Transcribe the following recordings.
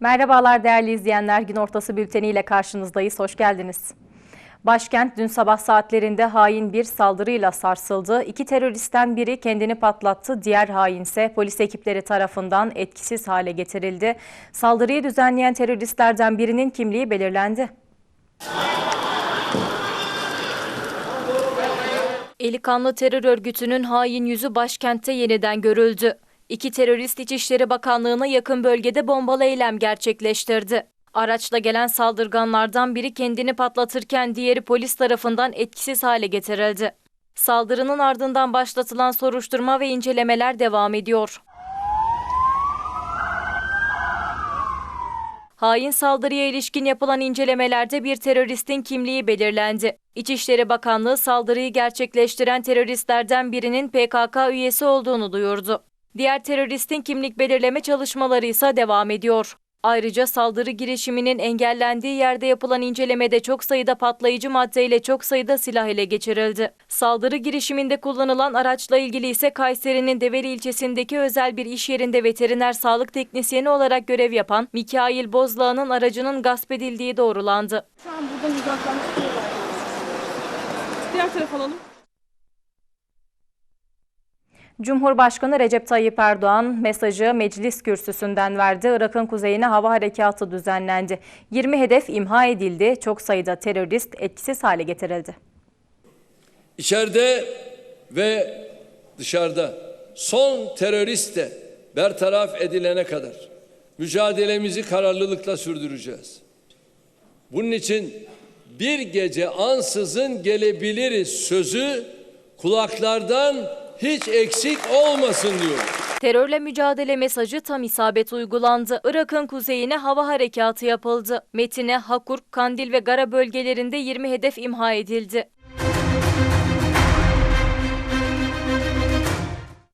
Merhabalar değerli izleyenler. Gün ortası bülteniyle karşınızdayız. Hoş geldiniz. Başkent dün sabah saatlerinde hain bir saldırıyla sarsıldı. İki teröristten biri kendini patlattı, diğer hain ise polis ekipleri tarafından etkisiz hale getirildi. Saldırıyı düzenleyen teröristlerden birinin kimliği belirlendi. Eli kanlı terör örgütünün hain yüzü başkentte yeniden görüldü. İki terörist İçişleri Bakanlığı'na yakın bölgede bombalı eylem gerçekleştirdi. Araçla gelen saldırganlardan biri kendini patlatırken diğeri polis tarafından etkisiz hale getirildi. Saldırının ardından başlatılan soruşturma ve incelemeler devam ediyor. Hain saldırıya ilişkin yapılan incelemelerde bir teröristin kimliği belirlendi. İçişleri Bakanlığı saldırıyı gerçekleştiren teröristlerden birinin PKK üyesi olduğunu duyurdu. Diğer teröristin kimlik belirleme çalışmaları ise devam ediyor. Ayrıca saldırı girişiminin engellendiği yerde yapılan incelemede çok sayıda patlayıcı madde ile çok sayıda silah ele geçirildi. Saldırı girişiminde kullanılan araçla ilgili ise Kayseri'nin Develi ilçesindeki özel bir iş yerinde veteriner sağlık teknisyeni olarak görev yapan Mikail Bozlağ'ın aracının gasp edildiği doğrulandı. Şu an buradan uzaklaştırıyorlar. Diğer tarafa alalım. Cumhurbaşkanı Recep Tayyip Erdoğan mesajı meclis kürsüsünden verdi. Irak'ın kuzeyine hava harekatı düzenlendi. 20 hedef imha edildi. Çok sayıda terörist etkisiz hale getirildi. İçeride ve dışarıda son terörist de bertaraf edilene kadar mücadelemizi kararlılıkla sürdüreceğiz. Bunun için bir gece ansızın gelebiliriz sözü kulaklardan hiç eksik olmasın diyorum. Terörle mücadele mesajı tam isabet uygulandı. Irak'ın kuzeyine hava harekatı yapıldı. Metine, Hakurk, Kandil ve Gara bölgelerinde 20 hedef imha edildi.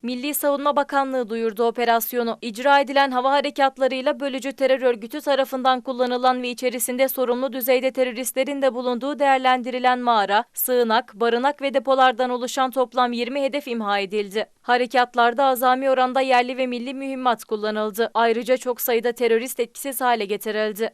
Milli Savunma Bakanlığı duyurdu operasyonu. İcra edilen hava harekatlarıyla bölücü terör örgütü tarafından kullanılan ve içerisinde sorumlu düzeyde teröristlerin de bulunduğu değerlendirilen mağara, sığınak, barınak ve depolardan oluşan toplam 20 hedef imha edildi. Harekatlarda azami oranda yerli ve milli mühimmat kullanıldı. Ayrıca çok sayıda terörist etkisiz hale getirildi.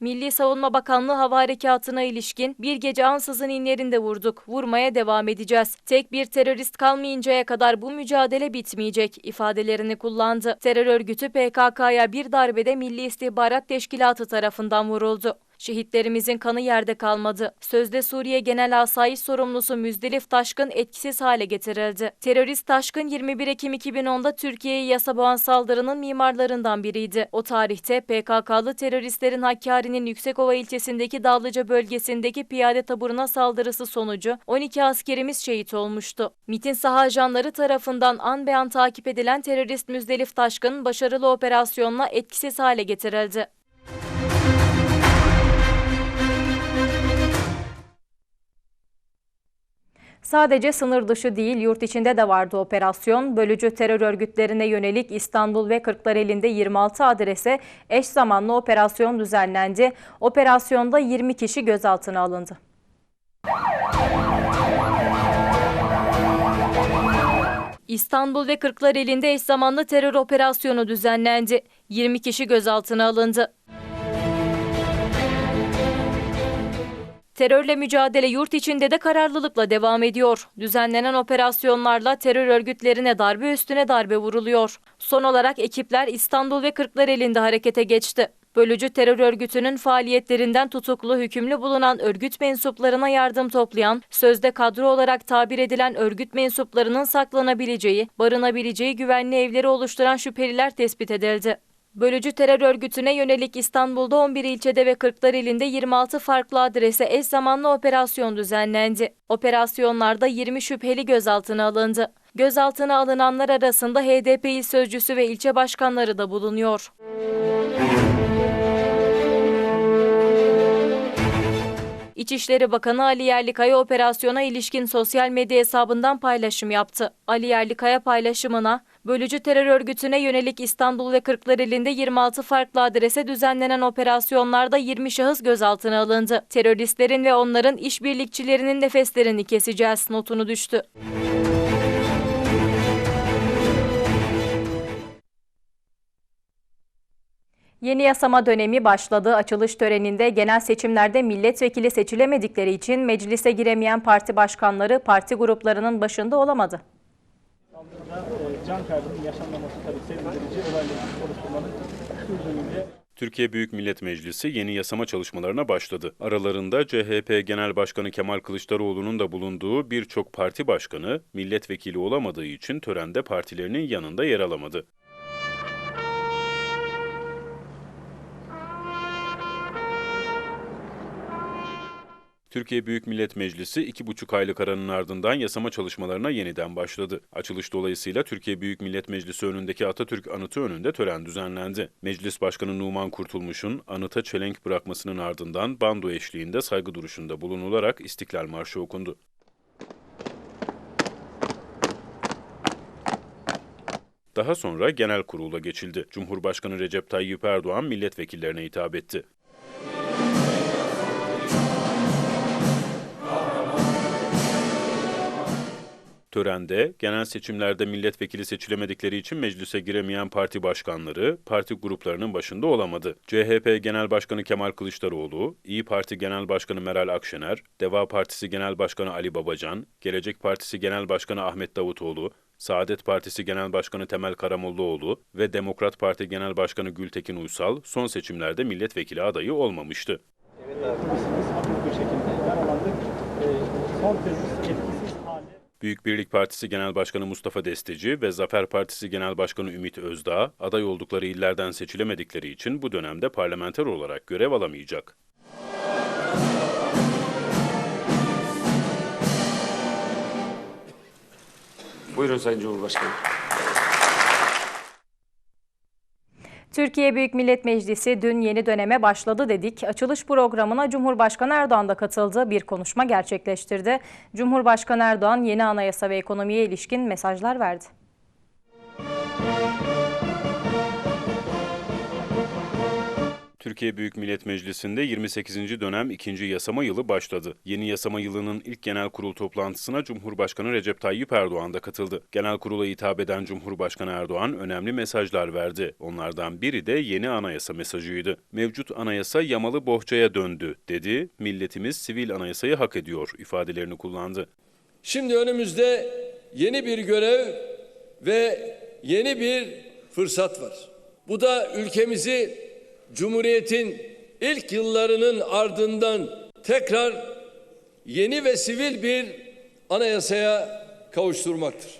Milli Savunma Bakanlığı hava harekatına ilişkin bir gece ansızın inlerinde vurduk. Vurmaya devam edeceğiz. Tek bir terörist kalmayıncaya kadar bu mücadele bitmeyecek ifadelerini kullandı. Terör örgütü PKK'ya bir darbede Milli İstihbarat Teşkilatı tarafından vuruldu. Şehitlerimizin kanı yerde kalmadı. Sözde Suriye Genel Asayiş Sorumlusu Müzdelif Taşkın etkisiz hale getirildi. Terörist Taşkın 21 Ekim 2010'da Türkiye'ye yasa boğan saldırının mimarlarından biriydi. O tarihte PKK'lı teröristlerin Hakkari'nin Yüksekova ilçesindeki Dağlıca bölgesindeki piyade taburuna saldırısı sonucu 12 askerimiz şehit olmuştu. MIT'in saha ajanları tarafından an be an takip edilen terörist Müzdelif Taşkın başarılı operasyonla etkisiz hale getirildi. Sadece sınır dışı değil, yurt içinde de vardı operasyon. Bölücü terör örgütlerine yönelik İstanbul ve Kırklareli'nde 26 adrese eş zamanlı operasyon düzenlendi. Operasyonda 20 kişi gözaltına alındı. İstanbul ve Kırklareli'nde eş zamanlı terör operasyonu düzenlendi. 20 kişi gözaltına alındı. Terörle mücadele yurt içinde de kararlılıkla devam ediyor. Düzenlenen operasyonlarla terör örgütlerine darbe üstüne darbe vuruluyor. Son olarak ekipler İstanbul ve Kırklareli'nde harekete geçti. Bölücü terör örgütünün faaliyetlerinden tutuklu hükümlü bulunan örgüt mensuplarına yardım toplayan, sözde kadro olarak tabir edilen örgüt mensuplarının saklanabileceği, barınabileceği güvenli evleri oluşturan şüpheliler tespit edildi. Bölücü terör örgütüne yönelik İstanbul'da 11 ilçede ve Kırklareli'nde 26 farklı adrese eş zamanlı operasyon düzenlendi. Operasyonlarda 20 şüpheli gözaltına alındı. Gözaltına alınanlar arasında HDP il sözcüsü ve ilçe başkanları da bulunuyor. İçişleri Bakanı Ali Yerlikaya operasyona ilişkin sosyal medya hesabından paylaşım yaptı. Ali Yerlikaya paylaşımına, bölücü terör örgütüne yönelik İstanbul ve Kırklareli'nde 26 farklı adrese düzenlenen operasyonlarda 20 şahıs gözaltına alındı. Teröristlerin ve onların işbirlikçilerinin nefeslerini keseceğiz notunu düştü. Yeni yasama dönemi başladı. Açılış töreninde genel seçimlerde milletvekili seçilemedikleri için meclise giremeyen parti başkanları parti gruplarının başında olamadı. Burada can kaybının yaşanmaması tabii sevindirici olayların soruşturmanın sürdüğünde Türkiye Büyük Millet Meclisi yeni yasama çalışmalarına başladı. Aralarında CHP Genel Başkanı Kemal Kılıçdaroğlu'nun da bulunduğu birçok parti başkanı milletvekili olamadığı için törende partilerinin yanında yer alamadı. Türkiye Büyük Millet Meclisi iki buçuk aylık aranın ardından yasama çalışmalarına yeniden başladı. Açılış dolayısıyla Türkiye Büyük Millet Meclisi önündeki Atatürk anıtı önünde tören düzenlendi. Meclis Başkanı Numan Kurtulmuş'un anıta çelenk bırakmasının ardından bando eşliğinde saygı duruşunda bulunularak İstiklal Marşı okundu. Daha sonra genel kurula geçildi. Cumhurbaşkanı Recep Tayyip Erdoğan milletvekillerine hitap etti. Törende genel seçimlerde milletvekili seçilemedikleri için meclise giremeyen parti başkanları parti gruplarının başında olamadı. CHP Genel Başkanı Kemal Kılıçdaroğlu, İyi Parti Genel Başkanı Meral Akşener, Deva Partisi Genel Başkanı Ali Babacan, Gelecek Partisi Genel Başkanı Ahmet Davutoğlu, Saadet Partisi Genel Başkanı Temel Karamollaoğlu ve Demokrat Parti Genel Başkanı Gültekin Uysal son seçimlerde milletvekili adayı olmamıştı. polisimiz hafif bir şekilde yaralandık. E, son hale Büyük Birlik Partisi Genel Başkanı Mustafa Desteci ve Zafer Partisi Genel Başkanı Ümit Özdağ aday oldukları illerden seçilemedikleri için bu dönemde parlamenter olarak görev alamayacak. Buyurun Sayın Cumhurbaşkanı. Türkiye Büyük Millet Meclisi dün yeni döneme başladı dedik. Açılış programına Cumhurbaşkanı Erdoğan da katıldı. Bir konuşma gerçekleştirdi. Cumhurbaşkanı Erdoğan yeni anayasa ve ekonomiye ilişkin mesajlar verdi. Türkiye Büyük Millet Meclisi'nde 28. dönem 2. yasama yılı başladı. Yeni yasama yılının ilk genel kurul toplantısına Cumhurbaşkanı Recep Tayyip Erdoğan da katıldı. Genel kurula hitap eden Cumhurbaşkanı Erdoğan önemli mesajlar verdi. Onlardan biri de yeni anayasa mesajıydı. Mevcut anayasa yamalı bohçaya döndü dedi. Milletimiz sivil anayasayı hak ediyor ifadelerini kullandı. Şimdi önümüzde yeni bir görev ve yeni bir fırsat var. Bu da ülkemizi Cumhuriyet'in ilk yıllarının ardından tekrar yeni ve sivil bir anayasaya kavuşturmaktır.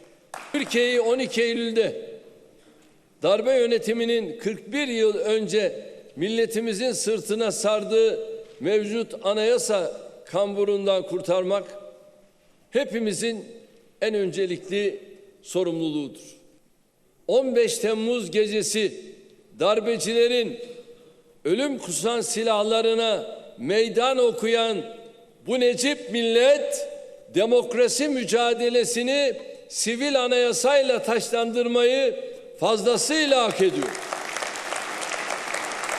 Türkiye'yi 12 Eylül'de darbe yönetiminin 41 yıl önce milletimizin sırtına sardığı mevcut anayasa kamburundan kurtarmak hepimizin en öncelikli sorumluluğudur. 15 Temmuz gecesi darbecilerin ölüm kusan silahlarına meydan okuyan bu necip millet demokrasi mücadelesini sivil anayasayla taşlandırmayı fazlasıyla hak ediyor.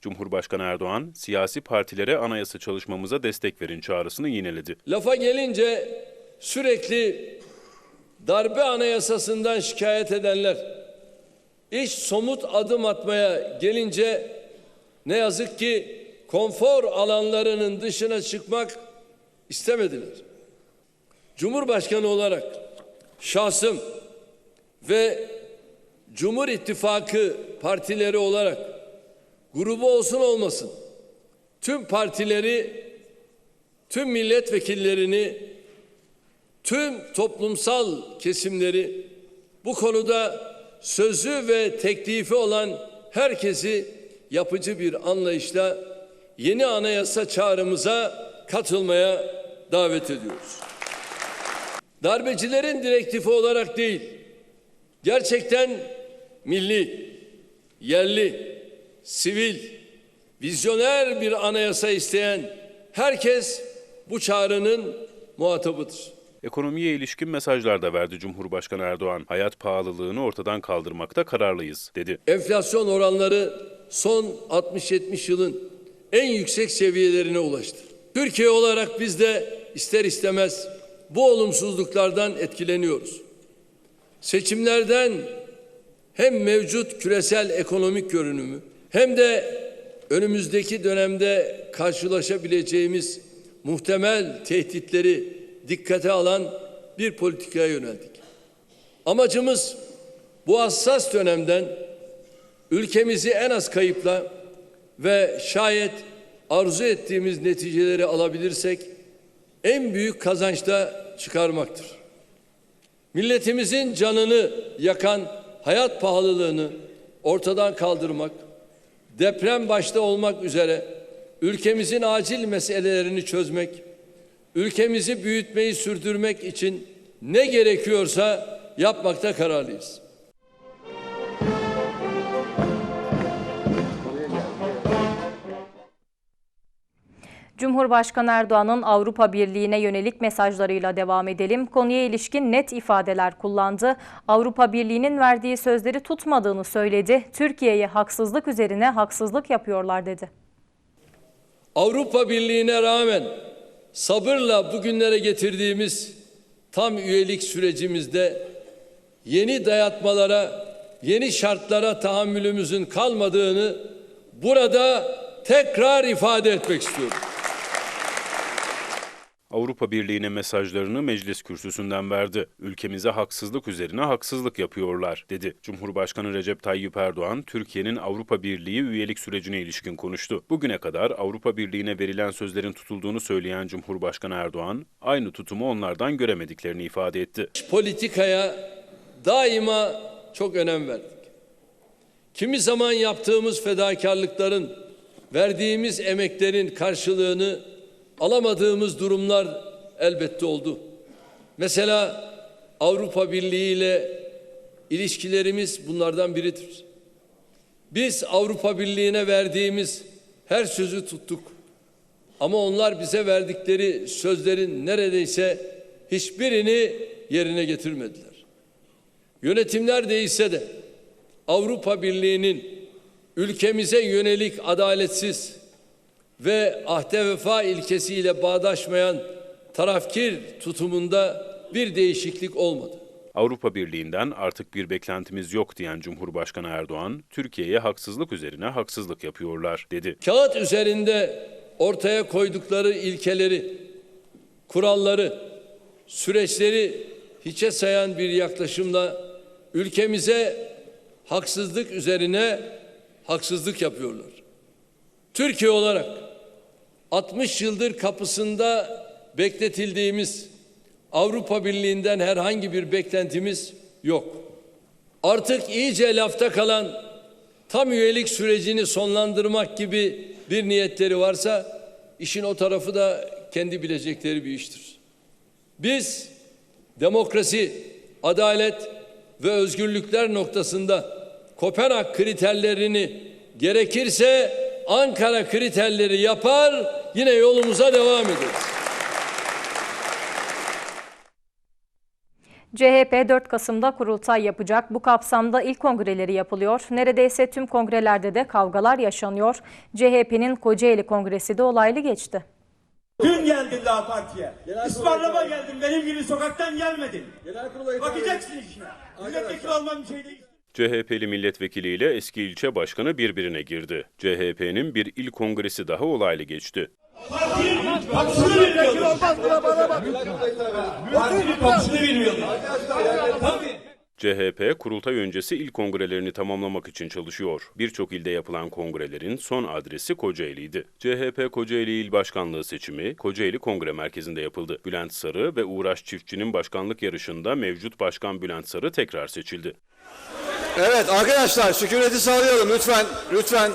Cumhurbaşkanı Erdoğan, siyasi partilere anayasa çalışmamıza destek verin çağrısını yineledi. Lafa gelince sürekli darbe anayasasından şikayet edenler iş somut adım atmaya gelince ne yazık ki konfor alanlarının dışına çıkmak istemediler. Cumhurbaşkanı olarak şahsım ve Cumhur İttifakı partileri olarak grubu olsun olmasın tüm partileri tüm milletvekillerini, tüm toplumsal kesimleri bu konuda sözü ve teklifi olan herkesi yapıcı bir anlayışla yeni anayasa çağrımıza katılmaya davet ediyoruz. Darbecilerin direktifi olarak değil, gerçekten milli, yerli, sivil, vizyoner bir anayasa isteyen herkes bu çağrının muhatabıdır. Ekonomiye ilişkin mesajlar da verdi Cumhurbaşkanı Erdoğan. Hayat pahalılığını ortadan kaldırmakta kararlıyız, dedi. Enflasyon oranları son 60-70 yılın en yüksek seviyelerine ulaştı. Türkiye olarak biz de ister istemez bu olumsuzluklardan etkileniyoruz. Seçimlerden hem mevcut küresel ekonomik görünümü hem de önümüzdeki dönemde karşılaşabileceğimiz muhtemel tehditleri dikkate alan bir politikaya yöneldik. Amacımız bu hassas dönemden ülkemizi en az kayıpla ve şayet arzu ettiğimiz neticeleri alabilirsek en büyük kazançta çıkarmaktır. Milletimizin canını yakan hayat pahalılığını ortadan kaldırmak, deprem başta olmak üzere ülkemizin acil meselelerini çözmek, ülkemizi büyütmeyi sürdürmek için ne gerekiyorsa yapmakta kararlıyız. Cumhurbaşkanı Erdoğan'ın Avrupa Birliği'ne yönelik mesajlarıyla devam edelim. Konuya ilişkin net ifadeler kullandı. Avrupa Birliği'nin verdiği sözleri tutmadığını söyledi. Türkiye'ye haksızlık üzerine haksızlık yapıyorlar dedi. Avrupa Birliği'ne rağmen sabırla bugünlere getirdiğimiz tam üyelik sürecimizde yeni dayatmalara, yeni şartlara tahammülümüzün kalmadığını burada tekrar ifade etmek istiyorum. Avrupa Birliği'ne mesajlarını meclis kürsüsünden verdi. Ülkemize haksızlık üzerine haksızlık yapıyorlar, dedi. Cumhurbaşkanı Recep Tayyip Erdoğan, Türkiye'nin Avrupa Birliği üyelik sürecine ilişkin konuştu. Bugüne kadar Avrupa Birliği'ne verilen sözlerin tutulduğunu söyleyen Cumhurbaşkanı Erdoğan, aynı tutumu onlardan göremediklerini ifade etti. politikaya daima çok önem verdik. Kimi zaman yaptığımız fedakarlıkların, verdiğimiz emeklerin karşılığını alamadığımız durumlar elbette oldu. Mesela Avrupa Birliği ile ilişkilerimiz bunlardan biridir. Biz Avrupa Birliği'ne verdiğimiz her sözü tuttuk. Ama onlar bize verdikleri sözlerin neredeyse hiçbirini yerine getirmediler. Yönetimler değişse de Avrupa Birliği'nin ülkemize yönelik adaletsiz ve ahde vefa ilkesiyle bağdaşmayan tarafkir tutumunda bir değişiklik olmadı. Avrupa Birliği'nden artık bir beklentimiz yok diyen Cumhurbaşkanı Erdoğan, Türkiye'ye haksızlık üzerine haksızlık yapıyorlar, dedi. Kağıt üzerinde ortaya koydukları ilkeleri, kuralları, süreçleri hiçe sayan bir yaklaşımla ülkemize haksızlık üzerine haksızlık yapıyorlar. Türkiye olarak 60 yıldır kapısında bekletildiğimiz Avrupa Birliği'nden herhangi bir beklentimiz yok. Artık iyice lafta kalan tam üyelik sürecini sonlandırmak gibi bir niyetleri varsa işin o tarafı da kendi bilecekleri bir iştir. Biz demokrasi, adalet ve özgürlükler noktasında Kopenhag kriterlerini gerekirse Ankara kriterleri yapar yine yolumuza devam ederiz. CHP 4 Kasım'da kurultay yapacak. Bu kapsamda ilk kongreleri yapılıyor. Neredeyse tüm kongrelerde de kavgalar yaşanıyor. CHP'nin Kocaeli Kongresi de olaylı geçti. Dün geldin daha partiye. Ismarlama geldin. Benim gibi sokaktan gelmedin. Bakacaksın işine. Milletvekili olmam bir şey değil. CHP'li milletvekiliyle eski ilçe başkanı birbirine girdi. CHP'nin bir il kongresi daha olaylı geçti. CHP kurultay öncesi il kongrelerini tamamlamak için çalışıyor. Birçok ilde yapılan kongrelerin son adresi Kocaeli'ydi. CHP Kocaeli İl Başkanlığı seçimi Kocaeli Kongre Merkezi'nde yapıldı. Bülent Sarı ve Uğraş Çiftçi'nin başkanlık yarışında mevcut başkan Bülent Sarı tekrar seçildi. Evet arkadaşlar sükuneti sağlıyorum lütfen lütfen.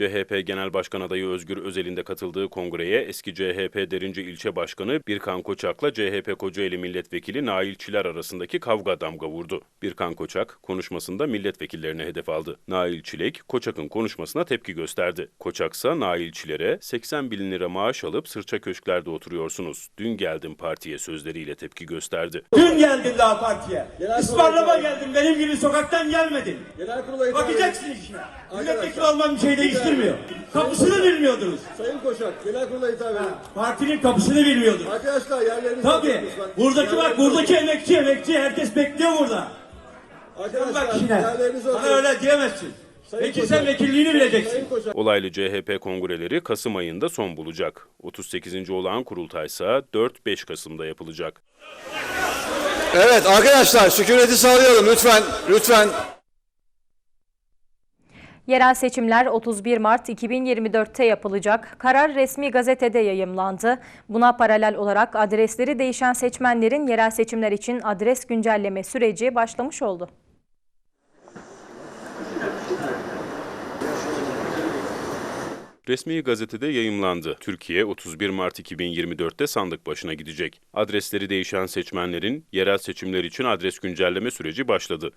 CHP Genel Başkan adayı Özgür Özel'in de katıldığı kongreye eski CHP Derince İlçe Başkanı Birkan Koçak'la CHP Kocaeli Milletvekili Nail Çiler arasındaki kavga damga vurdu. Birkan Koçak konuşmasında milletvekillerine hedef aldı. Nail Çilek Koçak'ın konuşmasına tepki gösterdi. Koçaksa Nail Çiler'e 80 bin lira maaş alıp sırça köşklerde oturuyorsunuz. Dün geldim partiye sözleriyle tepki gösterdi. Dün geldin daha partiye. Ismarlama geldin. Benim gibi sokaktan gelmedin. Bakacaksın işine. Milletvekili olmam bir şey değiştirmiyor. Kapısını bilmiyordunuz. Sayın Koçak genel kurula hitap edin. Partinin kapısını bilmiyordunuz. Arkadaşlar yerlerinize Tabii. oturun lütfen. Buradaki bak buradaki emekçi emekçi herkes bekliyor burada. Bak Arkadaşlar işine. yerlerinize Bana öyle diyemezsin. Peki sen vekilliğini bileceksin. Olaylı CHP kongreleri Kasım ayında son bulacak. 38. olağan kurultaysa 4-5 Kasım'da yapılacak. Evet arkadaşlar sükuneti sağlayalım lütfen. Lütfen. Yerel seçimler 31 Mart 2024'te yapılacak. Karar resmi gazetede yayımlandı. Buna paralel olarak adresleri değişen seçmenlerin yerel seçimler için adres güncelleme süreci başlamış oldu. Resmi gazetede yayımlandı. Türkiye 31 Mart 2024'te sandık başına gidecek. Adresleri değişen seçmenlerin yerel seçimler için adres güncelleme süreci başladı.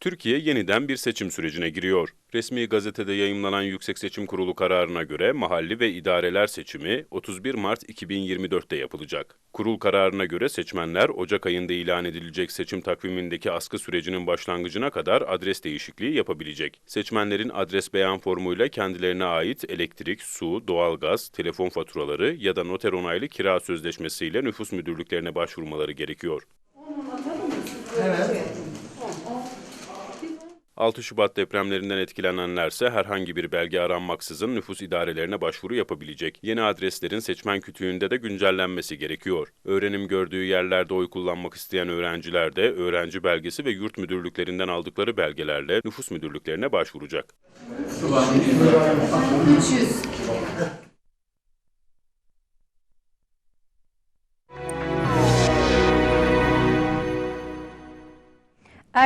Türkiye yeniden bir seçim sürecine giriyor. Resmi gazetede yayımlanan Yüksek Seçim Kurulu kararına göre mahalli ve idareler seçimi 31 Mart 2024'te yapılacak. Kurul kararına göre seçmenler Ocak ayında ilan edilecek seçim takvimindeki askı sürecinin başlangıcına kadar adres değişikliği yapabilecek. Seçmenlerin adres beyan formuyla kendilerine ait elektrik, su, doğalgaz, telefon faturaları ya da noter onaylı kira sözleşmesiyle nüfus müdürlüklerine başvurmaları gerekiyor. 6 Şubat depremlerinden etkilenenlerse herhangi bir belge aranmaksızın nüfus idarelerine başvuru yapabilecek. Yeni adreslerin seçmen kütüğünde de güncellenmesi gerekiyor. Öğrenim gördüğü yerlerde oy kullanmak isteyen öğrenciler de öğrenci belgesi ve yurt müdürlüklerinden aldıkları belgelerle nüfus müdürlüklerine başvuracak.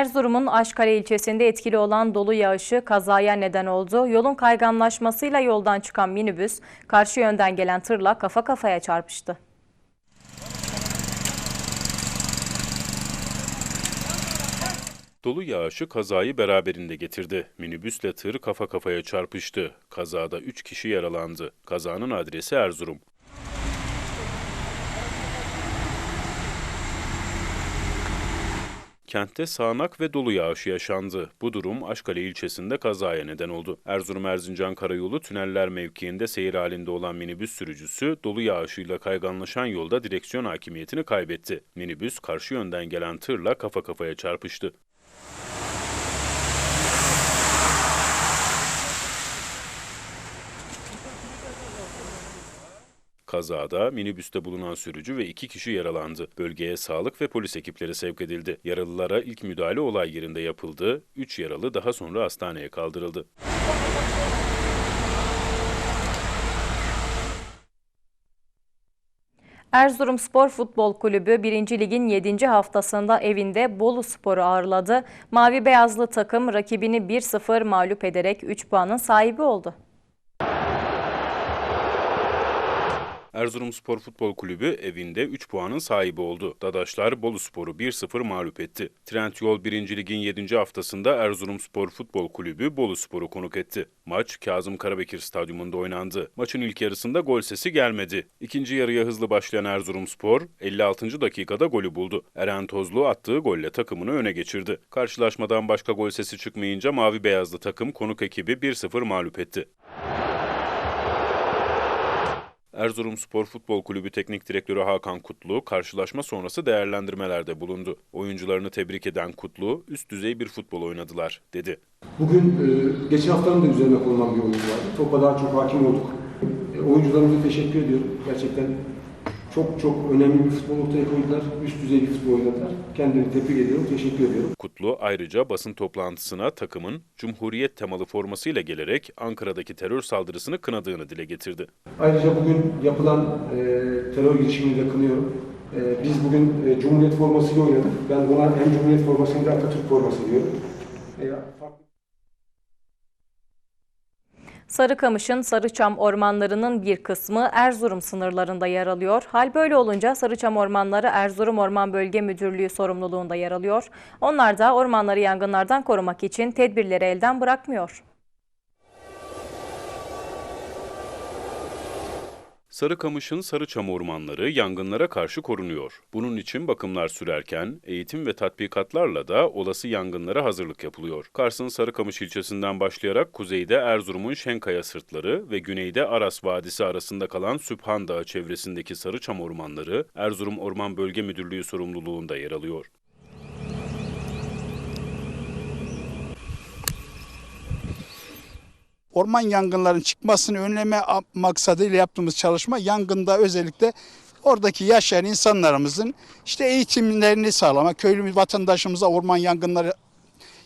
Erzurum'un Aşkale ilçesinde etkili olan dolu yağışı kazaya neden oldu. Yolun kayganlaşmasıyla yoldan çıkan minibüs karşı yönden gelen tırla kafa kafaya çarpıştı. Dolu yağışı kazayı beraberinde getirdi. Minibüsle tır kafa kafaya çarpıştı. Kazada 3 kişi yaralandı. Kazanın adresi Erzurum. Kentte sağanak ve dolu yağışı yaşandı. Bu durum Aşkale ilçesinde kazaya neden oldu. Erzurum-Erzincan Karayolu tüneller mevkiinde seyir halinde olan minibüs sürücüsü dolu yağışıyla kayganlaşan yolda direksiyon hakimiyetini kaybetti. Minibüs karşı yönden gelen tırla kafa kafaya çarpıştı. Kazada minibüste bulunan sürücü ve iki kişi yaralandı. Bölgeye sağlık ve polis ekipleri sevk edildi. Yaralılara ilk müdahale olay yerinde yapıldı. Üç yaralı daha sonra hastaneye kaldırıldı. Erzurum Spor Futbol Kulübü 1. Lig'in 7. haftasında evinde Bolu Spor'u ağırladı. Mavi Beyazlı takım rakibini 1-0 mağlup ederek 3 puanın sahibi oldu. Erzurum Spor Futbol Kulübü evinde 3 puanın sahibi oldu. Dadaşlar Bolu Spor'u 1-0 mağlup etti. Trendyol 1. Lig'in 7. haftasında Erzurum Spor Futbol Kulübü Bolu Spor'u konuk etti. Maç Kazım Karabekir Stadyumunda oynandı. Maçın ilk yarısında gol sesi gelmedi. İkinci yarıya hızlı başlayan Erzurum Spor 56. dakikada golü buldu. Eren Tozlu attığı golle takımını öne geçirdi. Karşılaşmadan başka gol sesi çıkmayınca mavi beyazlı takım konuk ekibi 1-0 mağlup etti. Erzurum Spor Futbol Kulübü Teknik Direktörü Hakan Kutlu karşılaşma sonrası değerlendirmelerde bulundu. Oyuncularını tebrik eden Kutlu, üst düzey bir futbol oynadılar, dedi. Bugün e, geçen haftanın da üzerine konulan bir oyun vardı. Topa daha çok hakim olduk. E, oyuncularımıza teşekkür ediyorum. Gerçekten çok çok önemli bir futbol ortaya koydular. Üst düzey bir futbol oynadılar. Kendilerini tebrik ediyorum, teşekkür ediyorum. Kutlu ayrıca basın toplantısına takımın Cumhuriyet temalı formasıyla gelerek Ankara'daki terör saldırısını kınadığını dile getirdi. Ayrıca bugün yapılan e, terör girişimini de kınıyorum. E, biz bugün e, Cumhuriyet formasıyla oynadık. Ben buna hem Cumhuriyet forması hem de Atatürk forması diyorum. E, farklı Sarıkamış'ın Sarıçam ormanlarının bir kısmı Erzurum sınırlarında yer alıyor. Hal böyle olunca Sarıçam ormanları Erzurum Orman Bölge Müdürlüğü sorumluluğunda yer alıyor. Onlar da ormanları yangınlardan korumak için tedbirleri elden bırakmıyor. Sarıkamış'ın Sarıçam ormanları yangınlara karşı korunuyor. Bunun için bakımlar sürerken eğitim ve tatbikatlarla da olası yangınlara hazırlık yapılıyor. Kars'ın Sarıkamış ilçesinden başlayarak kuzeyde Erzurum'un Şenkaya sırtları ve güneyde Aras Vadisi arasında kalan Sübhan Dağı çevresindeki Sarıçam ormanları Erzurum Orman Bölge Müdürlüğü sorumluluğunda yer alıyor. Orman yangınlarının çıkmasını önleme maksadıyla yaptığımız çalışma yangında özellikle oradaki yaşayan insanlarımızın işte eğitimlerini sağlamak, köylü vatandaşımıza orman yangınları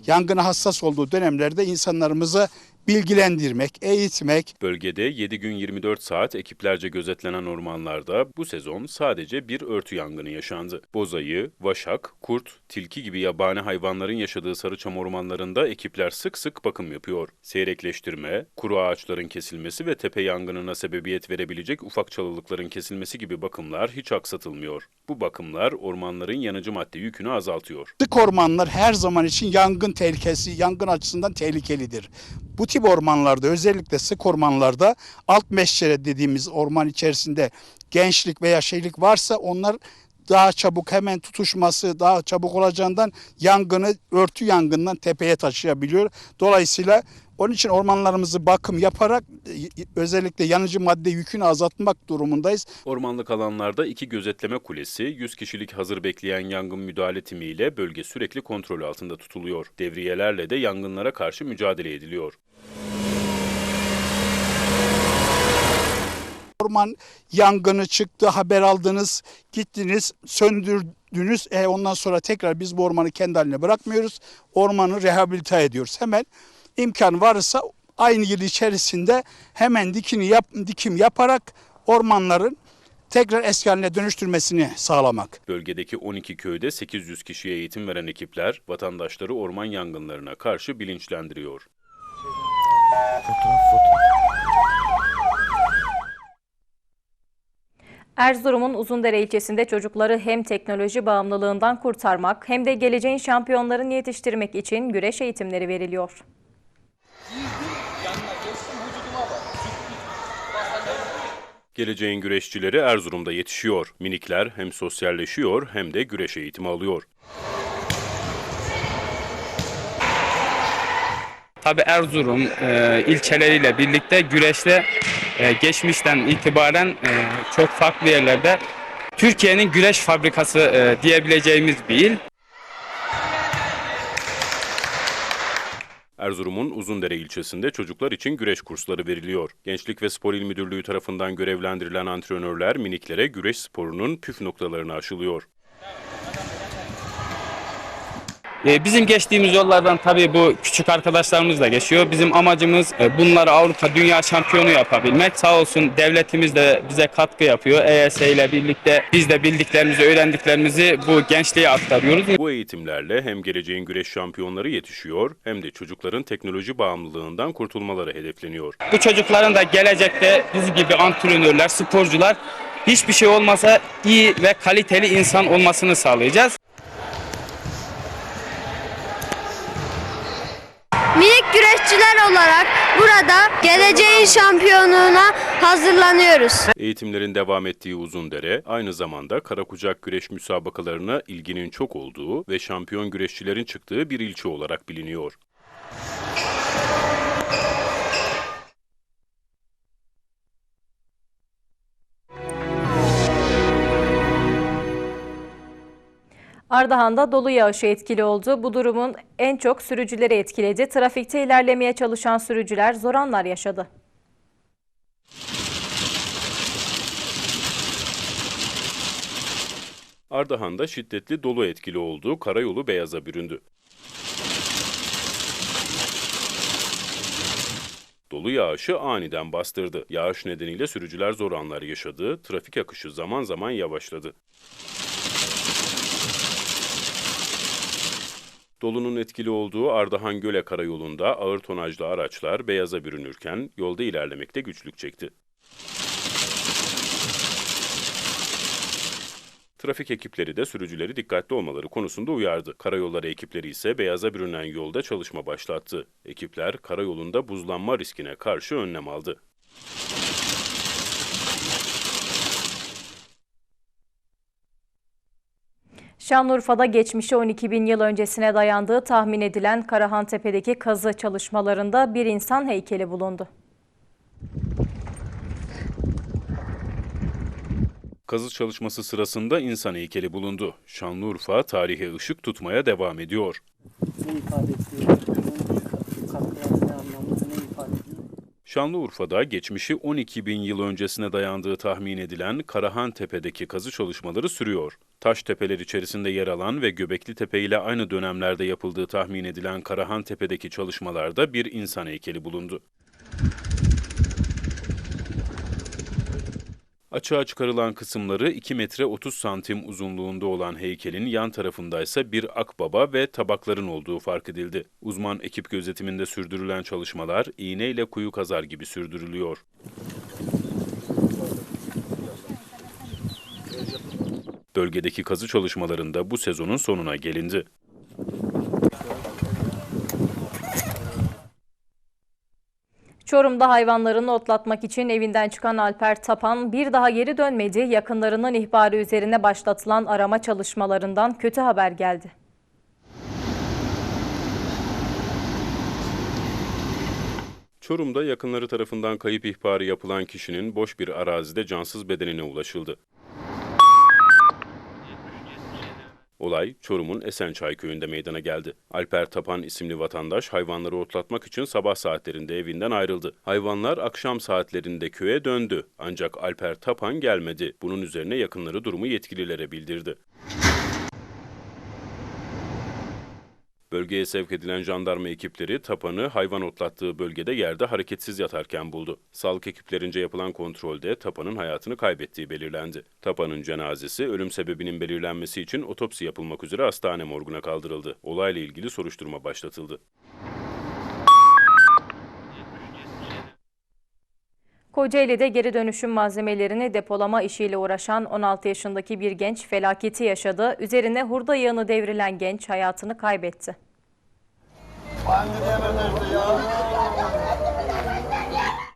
yangına hassas olduğu dönemlerde insanlarımızı bilgilendirmek, eğitmek, Bölgede 7 gün 24 saat ekiplerce gözetlenen ormanlarda bu sezon sadece bir örtü yangını yaşandı. Bozayı, vaşak, kurt, tilki gibi yabani hayvanların yaşadığı Sarıçam ormanlarında ekipler sık sık bakım yapıyor. Seyrekleştirme, kuru ağaçların kesilmesi ve tepe yangınına sebebiyet verebilecek ufak çalılıkların kesilmesi gibi bakımlar hiç aksatılmıyor. Bu bakımlar ormanların yanıcı madde yükünü azaltıyor. Sık ormanlar her zaman için yangın tehlikesi, yangın açısından tehlikelidir. Bu tip ormanlarda özellikle sık ormanlarda alt meşçere dediğimiz orman içerisinde gençlik veya şeylik varsa onlar daha çabuk hemen tutuşması daha çabuk olacağından yangını örtü yangından tepeye taşıyabiliyor. Dolayısıyla onun için ormanlarımızı bakım yaparak e, özellikle yanıcı madde yükünü azaltmak durumundayız. Ormanlık alanlarda iki gözetleme kulesi, 100 kişilik hazır bekleyen yangın müdahale timiyle bölge sürekli kontrol altında tutuluyor. Devriyelerle de yangınlara karşı mücadele ediliyor. Orman yangını çıktı, haber aldınız, gittiniz, söndürdünüz. E ondan sonra tekrar biz bu ormanı kendi haline bırakmıyoruz. Ormanı rehabilite ediyoruz. Hemen imkan varsa aynı yıl içerisinde hemen dikini yap, dikim yaparak ormanların tekrar eski haline dönüştürmesini sağlamak. Bölgedeki 12 köyde 800 kişiye eğitim veren ekipler vatandaşları orman yangınlarına karşı bilinçlendiriyor. Erzurum'un Uzundere ilçesinde çocukları hem teknoloji bağımlılığından kurtarmak hem de geleceğin şampiyonlarını yetiştirmek için güreş eğitimleri veriliyor. Geleceğin güreşçileri Erzurum'da yetişiyor. Minikler hem sosyalleşiyor hem de güreş eğitimi alıyor. Tabi Erzurum e, ilçeleriyle birlikte güreşte e, geçmişten itibaren e, çok farklı yerlerde Türkiye'nin güreş fabrikası e, diyebileceğimiz bir il. Erzurum'un Uzundere ilçesinde çocuklar için güreş kursları veriliyor. Gençlik ve Spor İl Müdürlüğü tarafından görevlendirilen antrenörler miniklere güreş sporunun püf noktalarını aşılıyor. E, bizim geçtiğimiz yollardan tabii bu küçük arkadaşlarımız da geçiyor. Bizim amacımız e, bunları Avrupa Dünya Şampiyonu yapabilmek. Sağ olsun devletimiz de bize katkı yapıyor. EYS ile birlikte biz de bildiklerimizi, öğrendiklerimizi bu gençliğe aktarıyoruz. Bu eğitimlerle hem geleceğin güreş şampiyonları yetişiyor hem de çocukların teknoloji bağımlılığından kurtulmaları hedefleniyor. Bu çocukların da gelecekte biz gibi antrenörler, sporcular hiçbir şey olmasa iyi ve kaliteli insan olmasını sağlayacağız. Minik güreşçiler olarak burada geleceğin şampiyonluğuna hazırlanıyoruz. Eğitimlerin devam ettiği Uzundere, aynı zamanda karakucak güreş müsabakalarına ilginin çok olduğu ve şampiyon güreşçilerin çıktığı bir ilçe olarak biliniyor. Ardahan'da dolu yağışı etkili oldu. Bu durumun en çok sürücüleri etkiledi. Trafikte ilerlemeye çalışan sürücüler zor anlar yaşadı. Ardahan'da şiddetli dolu etkili olduğu karayolu beyaza büründü. Dolu yağışı aniden bastırdı. Yağış nedeniyle sürücüler zor anlar yaşadı, trafik akışı zaman zaman yavaşladı. Dolunun etkili olduğu Ardahan Göle Karayolu'nda ağır tonajlı araçlar beyaza bürünürken yolda ilerlemekte güçlük çekti. Trafik ekipleri de sürücüleri dikkatli olmaları konusunda uyardı. Karayolları ekipleri ise beyaza bürünen yolda çalışma başlattı. Ekipler karayolunda buzlanma riskine karşı önlem aldı. Şanlıurfa'da geçmişi 12 bin yıl öncesine dayandığı tahmin edilen Karahantepe'deki kazı çalışmalarında bir insan heykeli bulundu. Kazı çalışması sırasında insan heykeli bulundu. Şanlıurfa tarihe ışık tutmaya devam ediyor. Ne ifade ediyor? Bunun katkı ne anlamda ne ifade ediyor? Şanlıurfa'da geçmişi 12 bin yıl öncesine dayandığı tahmin edilen Karahan Tepe'deki kazı çalışmaları sürüyor. Taş tepeler içerisinde yer alan ve Göbekli Tepe ile aynı dönemlerde yapıldığı tahmin edilen Karahan Tepe'deki çalışmalarda bir insan heykeli bulundu. Açığa çıkarılan kısımları 2 metre 30 santim uzunluğunda olan heykelin yan tarafındaysa bir akbaba ve tabakların olduğu fark edildi. Uzman ekip gözetiminde sürdürülen çalışmalar iğneyle kuyu kazar gibi sürdürülüyor. Bölgedeki kazı çalışmalarında bu sezonun sonuna gelindi. Çorum'da hayvanlarını otlatmak için evinden çıkan Alper Tapan bir daha geri dönmedi. Yakınlarının ihbarı üzerine başlatılan arama çalışmalarından kötü haber geldi. Çorum'da yakınları tarafından kayıp ihbarı yapılan kişinin boş bir arazide cansız bedenine ulaşıldı. Olay Çorum'un Esençay köyünde meydana geldi. Alper Tapan isimli vatandaş hayvanları otlatmak için sabah saatlerinde evinden ayrıldı. Hayvanlar akşam saatlerinde köye döndü. Ancak Alper Tapan gelmedi. Bunun üzerine yakınları durumu yetkililere bildirdi. Bölgeye sevk edilen jandarma ekipleri Tapan'ı hayvan otlattığı bölgede yerde hareketsiz yatarken buldu. Sağlık ekiplerince yapılan kontrolde Tapan'ın hayatını kaybettiği belirlendi. Tapan'ın cenazesi ölüm sebebinin belirlenmesi için otopsi yapılmak üzere hastane morguna kaldırıldı. Olayla ilgili soruşturma başlatıldı. Kocaeli'de geri dönüşüm malzemelerini depolama işiyle uğraşan 16 yaşındaki bir genç felaketi yaşadı. Üzerine hurda yağını devrilen genç hayatını kaybetti.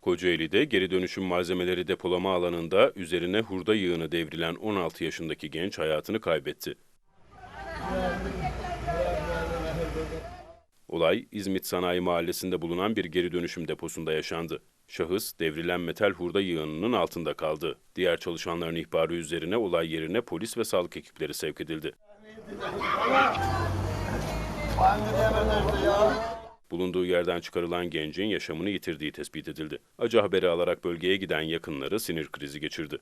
Kocaeli'de geri dönüşüm malzemeleri depolama alanında üzerine hurda yığını devrilen 16 yaşındaki genç hayatını kaybetti. Olay İzmit Sanayi Mahallesi'nde bulunan bir geri dönüşüm deposunda yaşandı. Şahıs devrilen metal hurda yığınının altında kaldı. Diğer çalışanların ihbarı üzerine olay yerine polis ve sağlık ekipleri sevk edildi. Bulunduğu yerden çıkarılan gencin yaşamını yitirdiği tespit edildi. Acı haberi alarak bölgeye giden yakınları sinir krizi geçirdi.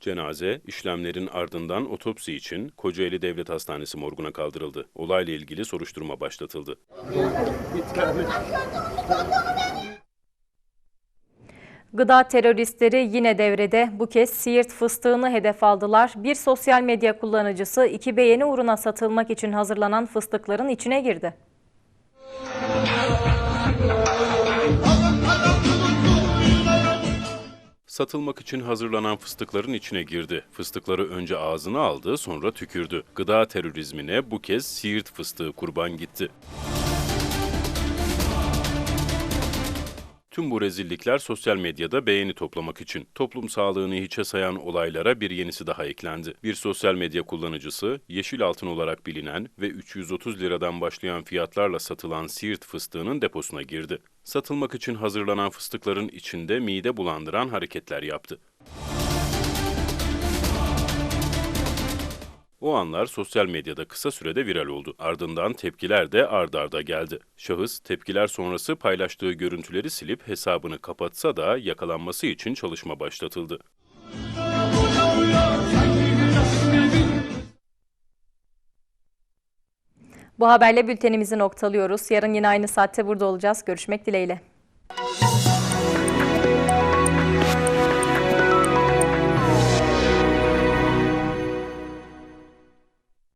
Cenaze, işlemlerin ardından otopsi için Kocaeli Devlet Hastanesi morguna kaldırıldı. Olayla ilgili soruşturma başlatıldı. Gıda teröristleri yine devrede. Bu kez Siirt fıstığını hedef aldılar. Bir sosyal medya kullanıcısı iki beğeni uğruna satılmak için hazırlanan fıstıkların içine girdi. Satılmak için hazırlanan fıstıkların içine girdi. Fıstıkları önce ağzına aldı, sonra tükürdü. Gıda terörizmine bu kez Siirt fıstığı kurban gitti. Tüm bu rezillikler sosyal medyada beğeni toplamak için. Toplum sağlığını hiçe sayan olaylara bir yenisi daha eklendi. Bir sosyal medya kullanıcısı, yeşil altın olarak bilinen ve 330 liradan başlayan fiyatlarla satılan Siirt fıstığının deposuna girdi. Satılmak için hazırlanan fıstıkların içinde mide bulandıran hareketler yaptı. O anlar sosyal medyada kısa sürede viral oldu. Ardından tepkiler de ard arda geldi. Şahıs tepkiler sonrası paylaştığı görüntüleri silip hesabını kapatsa da yakalanması için çalışma başlatıldı. Bu haberle bültenimizi noktalıyoruz. Yarın yine aynı saatte burada olacağız. Görüşmek dileğiyle.